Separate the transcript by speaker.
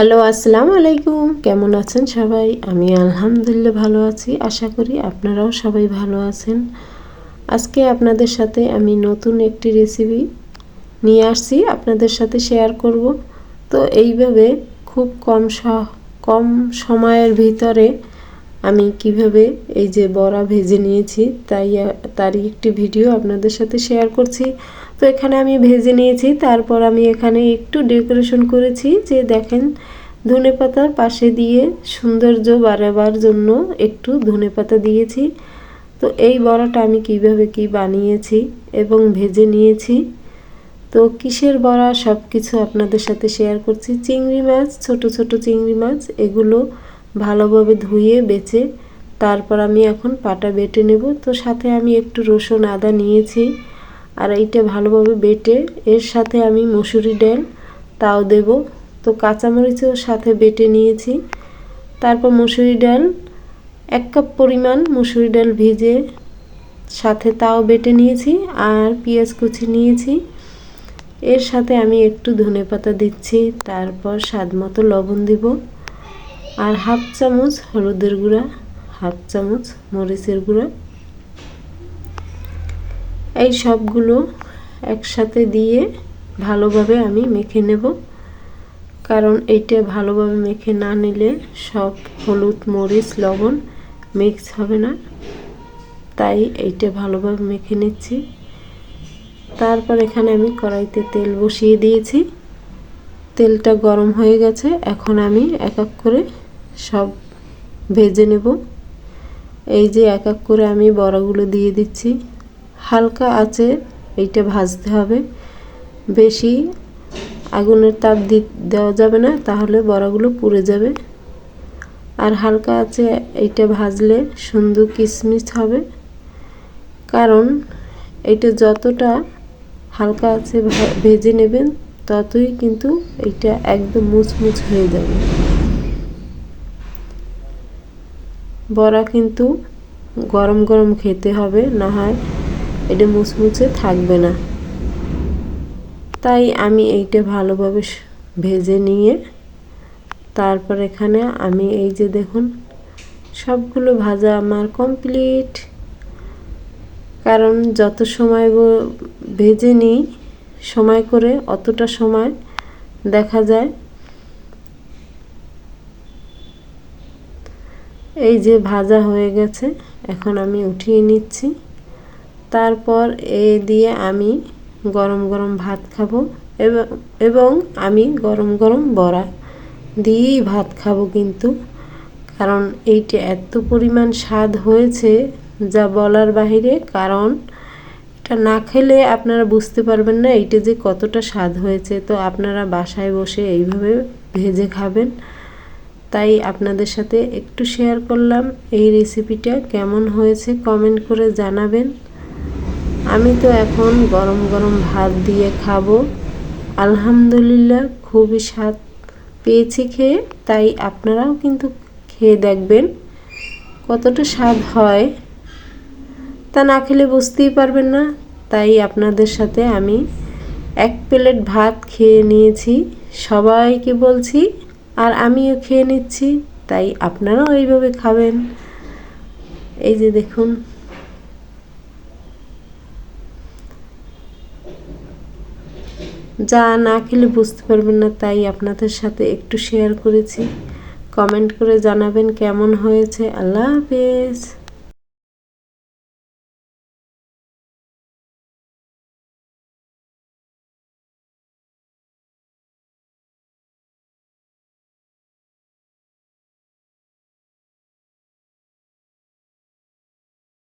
Speaker 1: Hello, আসসালামু আলাইকুম। কেমন আছেন সবাই? আমি আলহামদুলিল্লাহ ভালো আছি। আশা করি আপনারাও সবাই ভালো আছেন। আজকে আপনাদের সাথে আমি নতুন একটি রেসিপি নিয়ে আসছি। আপনাদের সাথে শেয়ার করব। তো এইভাবে খুব কম কম সময়ের ভিতরে আমি কীভাবে এই যে বড়া ভেজে নিয়েছি, তাই, তারই একটি ভিডিও আপনাদের সাথে শেয়ার করছি। তো এখানে আমি ভেজে নিয়েছি, তারপর আমি এখানে একটু ডেকোরেশন করেছি যে দেখেন, ধনে পাতার পাশে দিয়ে সৌন্দর্য বাড়াবার জন্য একটু ধনে পাতা দিয়েছি। তো এই বড়াটা আমি কীভাবে কি বানিয়েছি এবং ভেজে নিয়েছি, তো কিসের বড়া সব কিছু আপনাদের সাথে শেয়ার করছি। চিংড়ি মাছ, ছোট ছোট চিংড়ি মাছ, এগুলো ভালোভাবে ধুয়ে বেছে তারপর আমি এখন পাটা বেটে নেব। তো সাথে আমি একটু রসুন, আদা নিয়েছি আর এইটা ভালোভাবে বেটে এর সাথে আমি মুসুরি ডাল তাও দেব। তো কাঁচামরিচও সাথে বেটে নিয়েছি। তারপর মুসুরি ডাল, এক কাপ পরিমাণ মুসুরি ডাল ভিজে সাথে তাও বেটে নিয়েছি আর পেঁয়াজ কুচি নিয়েছি। এর সাথে আমি একটু ধনে পাতা দিচ্ছি, তারপর স্বাদ মতো লবণ দিব। আর হাফ চামচ হলুদের গুঁড়া, হাফ চামচ মরিচের গুঁড়া। এই সবগুলো একসাথে দিয়ে ভালোভাবে আমি মেখে নেব। কারণ এইটা ভালোভাবে মেখে না নিলে সব হলুদ, মরিচ, লবণ মিক্স হবে না। তাই এইটা ভালোভাবে মেখে নিচ্ছি। তারপর এখানে আমি কড়াইতে তেল বসিয়ে দিয়েছি। তেলটা গরম হয়ে গেছে। এখন আমি এক এক করে সব ভেজে নেব। এই যে এক এক করে আমি বড়াগুলো দিয়ে দিচ্ছি। হালকা আছে, এইটা ভাজতে হবে। বেশি আগুনের তাপ দি, দেওয়া যাবে না, তাহলে বড়াগুলো পুড়ে যাবে। আর হালকা আছে, এইটা ভাজলে সুন্দর কিশমিশ হবে। কারণ এটা যতটা হালকা আছে ভেজে নেবেন, ততই কিন্তু এইটা একদম মুচমুচ হয়ে যাবে। বড়া কিন্তু গরম গরম খেতে হবে না হয় এটা মুচমুচে থাকবে না। তাই আমি এইটা ভালোভাবে ভেজে নিয়ে তারপর এখানে আমি এই যে দেখুন, সবগুলো ভাজা আমার কমপ্লিট। কারণ যত সময় ভেজে নিই, সময় করে অতটা সময় দেখা যায় এই যে ভাজা হয়ে গেছে, এখন আমি উঠিয়ে নিচ্ছি। তারপর এ দিয়ে আমি গরম গরম ভাত খাব এবং আমি গরম গরম বড়া দিয়েই ভাত খাব কিন্তু। কারণ এইটা এত পরিমাণ স্বাদ হয়েছে যা বলার বাহিরে, কারণ এটা না খেলে আপনারা বুঝতে পারবেন না এইটা যে কতটা স্বাদ হয়েছে। তো আপনারা বাসায় বসে এইভাবে ভেজে খাবেন। তাই আপনাদের সাথে একটু শেয়ার করলাম এই রেসিপিটা কেমন হয়েছে কমেন্ট করে জানাবেন। আমি তো এখন গরম গরম ভাত দিয়ে খাব। আলহামদুলিল্লাহ খুবই স্বাদ পেয়েছি খেয়ে, তাই আপনারাও কিন্তু খেয়ে দেখবেন কতটা স্বাদ হয়। তা না খেলে বুঝতেই পারবেন না, তাই আপনাদের সাথে আমি এক প্লেট ভাত খেয়ে নিয়েছি। সবাইকে বলছি আর আমিও খেয়ে নিচ্ছি, তাই আপনারাও এইভাবে খাবেন। এই যে দেখুন। যা না খেলে বুঝতে পারবেন না, তাই আপনাদের সাথে একটু শেয়ার করেছি। কমেন্ট করে জানাবেন কেমন হয়েছে। আল্লাহ হাফেজ।